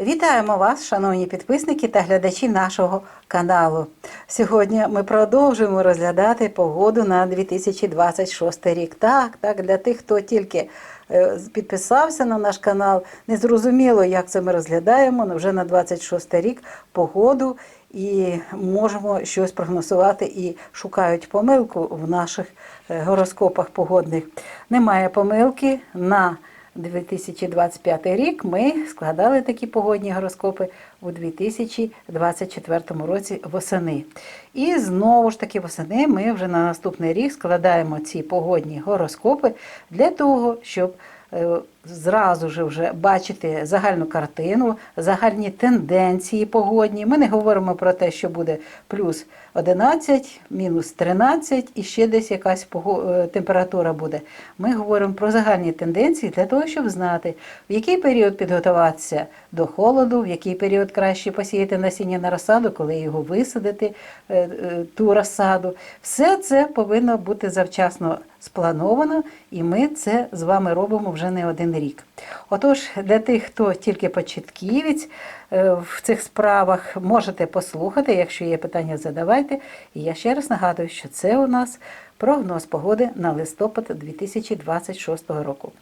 Вітаємо вас, шановні підписники та глядачі нашого каналу. Сьогодні ми продовжуємо розглядати погоду на 2026 рік. Так, так, для тих, хто тільки е, підписався на наш канал, не зрозуміло, як це ми розглядаємо вже на 26 рік погоду і можемо щось прогнозувати і шукають помилку в наших е, гороскопах погодних. Немає помилки на 2025 рік ми складали такі погодні гороскопи у 2024 році восени. І знову ж таки восени ми вже на наступний рік складаємо ці погодні гороскопи для того, щоб е, зразу ж вже бачити загальну картину, загальні тенденції погодні. Ми не говоримо про те, що буде плюс 11, мінус 13 і ще десь якась е, температура буде. Ми говоримо про загальні тенденції для того, щоб знати, в який період підготуватися до холоду, в який період краще посіяти насіння на розсаду, коли його висадити, е, е, ту розсаду. Все це повинно бути завчасно сплановано, і ми це з вами робимо вже не один рік. Отож, для тих, хто тільки початківець е, в цих справах, можете послухати. Якщо є питання, задавайте. І я ще раз нагадую, що це у нас прогноз погоди на листопад 2026 року.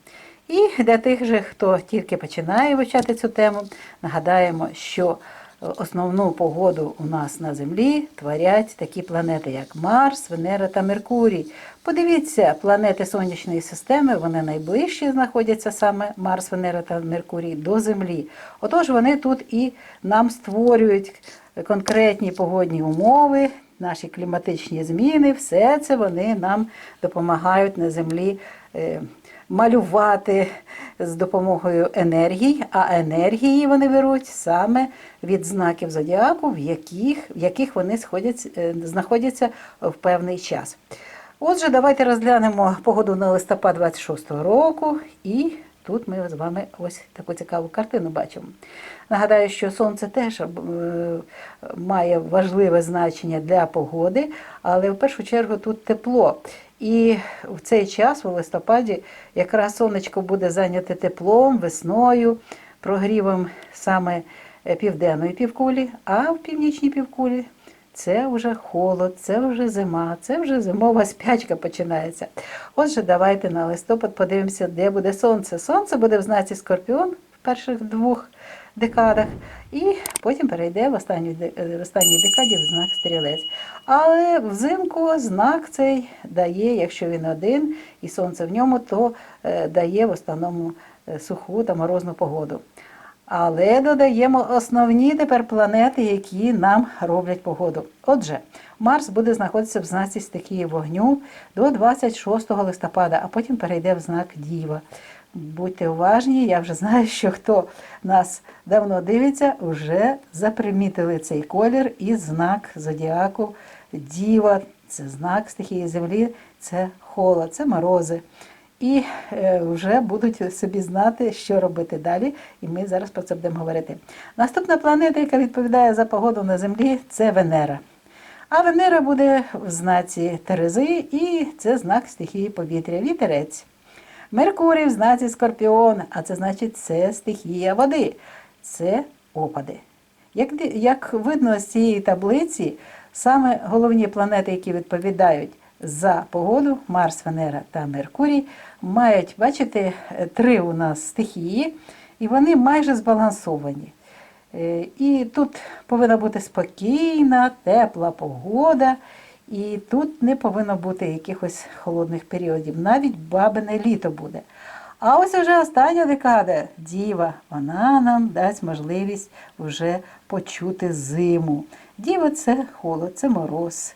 І для тих же, хто тільки починає вивчати цю тему, нагадаємо, що основну погоду у нас на Землі творять такі планети, як Марс, Венера та Меркурій. Подивіться, планети сонячної системи, вони найближчі знаходяться саме Марс, Венера та Меркурій до Землі. Отож, вони тут і нам створюють конкретні погодні умови, наші кліматичні зміни, все це вони нам допомагають на землі е, малювати з допомогою енергій, а енергії вони беруть саме від знаків зодіаку, в яких, в яких вони сходять, е, знаходяться в певний час. Отже, давайте розглянемо погоду на листопад 26-го року і Тут ми з вами ось таку цікаву картину бачимо. Нагадаю, що сонце теж е, має важливе значення для погоди, але в першу чергу тут тепло. І в цей час, у листопаді, якраз сонечко буде зайняте теплом, весною, прогрівом саме е, південної півкулі, а в північній півкулі це вже холод, це вже зима, це вже зимова спячка починається. Отже, давайте на листопад подивимося, де буде сонце. Сонце буде в знаці Скорпіон в перших двох декадах, і потім перейде в останній, в останній декаді в знак стрілець. Але взимку знак цей дає, якщо він один і сонце в ньому, то е, дає в основному е, суху та морозну погоду. Але додаємо основні тепер планети, які нам роблять погоду. Отже, Марс буде знаходитися в знаці стихії вогню до 26 листопада, а потім перейде в знак Діва. Будьте уважні, я вже знаю, що хто нас давно дивиться, вже запримітили цей колір і знак зодіаку Діва. Це знак стихії землі, це холод, це морози і е, вже будуть собі знати, що робити далі. І ми зараз про це будемо говорити. Наступна планета, яка відповідає за погоду на Землі, це Венера. А Венера буде в знаці Терези, і це знак стихії повітря, вітерець. Меркурій в знаці Скорпіон, а це значить це стихія води, це опади. Як, як видно з цієї таблиці, саме головні планети, які відповідають за погоду Марс, Венера та Меркурій мають, бачите, три у нас стихії, і вони майже збалансовані. Е, І тут повинна бути спокійна, тепла погода, і тут не повинно бути якихось холодних періодів. Навіть бабине літо буде. А ось вже остання декада, діва, вона нам дасть можливість вже почути зиму. Діва це холод, це мороз.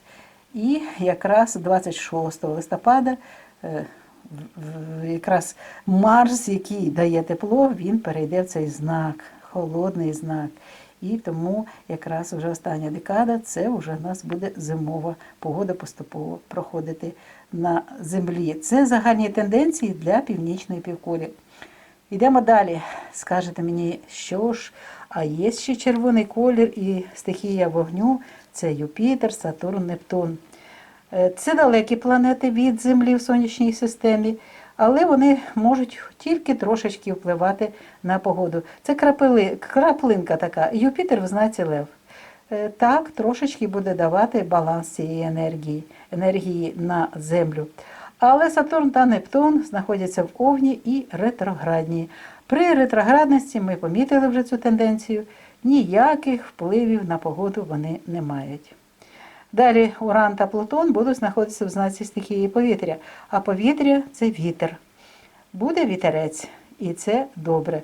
І якраз 26 листопада е, якраз Марс, який дає тепло, він перейде в цей знак, холодний знак. І тому якраз вже остання декада це вже в нас буде зимова погода поступово проходити на землі. Це загальні тенденції для північної півкулі. Йдемо далі. Скажете мені, що ж, а є ще червоний колір і стихія вогню це Юпітер, Сатурн, Нептун. Е, Це далекі планети від Землі в сонячній системі, але вони можуть тільки трошечки впливати на погоду. Це крапили, краплинка така. Юпітер в знаці Лев. Е, Так, трошечки буде давати баланс цієї енергії, енергії на землю. Але Сатурн та Нептун знаходяться в Овні і ретроградні. При ретроградності ми помітили вже цю тенденцію, ніяких впливів на погоду вони не мають. Далі Уран та Плутон будуть знаходитися в знаці стихії повітря, а повітря це вітер. Буде вітерець, і це добре.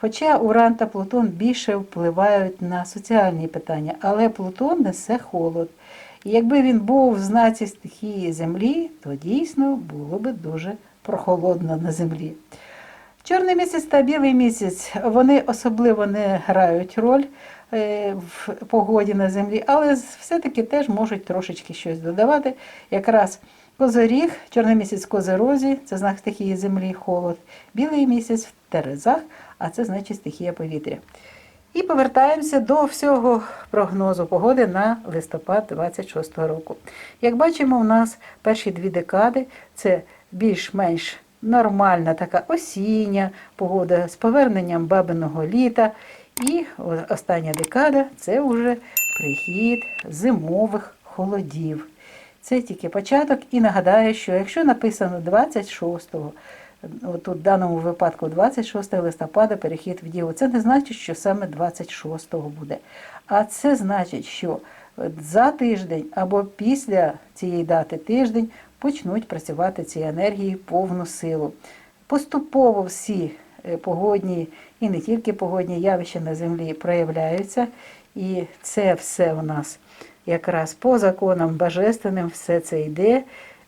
Хоча Уран та Плутон більше впливають на соціальні питання, але Плутон несе холод. І якби він був в знаці стихії Землі, то дійсно було би дуже прохолодно на землі. Чорний місяць та білий місяць вони особливо не грають роль е, в погоді на землі, але все-таки теж можуть трошечки щось додавати. Якраз козоріг, чорний місяць козорозі, це знак стихії землі, холод, білий місяць в терезах, а це значить стихія повітря. І повертаємося до всього прогнозу погоди на листопад 26 року. Як бачимо, у нас перші дві декади це більш-менш нормальна така осіння погода з поверненням бабиного літа. І остання декада це вже прихід зимових холодів. Це тільки початок. І нагадаю, що якщо написано 26-го, от у даному випадку 26 листопада перехід в Діву, це не значить, що саме 26-го буде. А це значить, що за тиждень або після цієї дати тиждень почнуть працювати ці енергії повну силу. Поступово всі е, погодні і не тільки погодні явища на землі проявляються, і це все у нас якраз по законам божественним все це йде.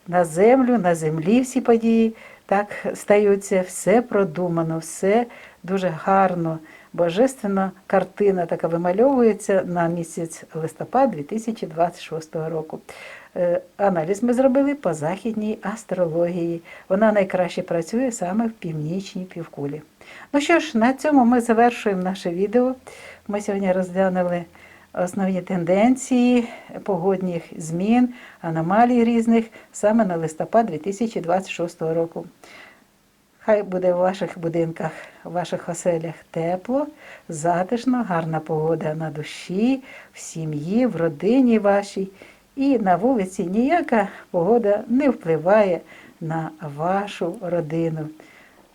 На землю, на землі всі події так стаються, все продумано, все дуже гарно, божественна картина така вимальовується на місяць листопад 2026 року. Е, Аналіз ми зробили по західній астрології. Вона найкраще працює саме в північній півкулі. Ну що ж, на цьому ми завершуємо наше відео. Ми сьогодні розглянули основні тенденції погодних змін, аномалій різних саме на листопад 2026 року. Хай буде в ваших будинках, в ваших оселях тепло, затишно, гарна погода на душі, в сім'ї, в родині вашій. І на вулиці ніяка погода не впливає на вашу родину.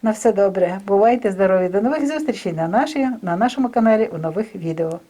На все добре. Бувайте здорові. До нових зустрічей на, нашій, на нашому каналі у нових відео.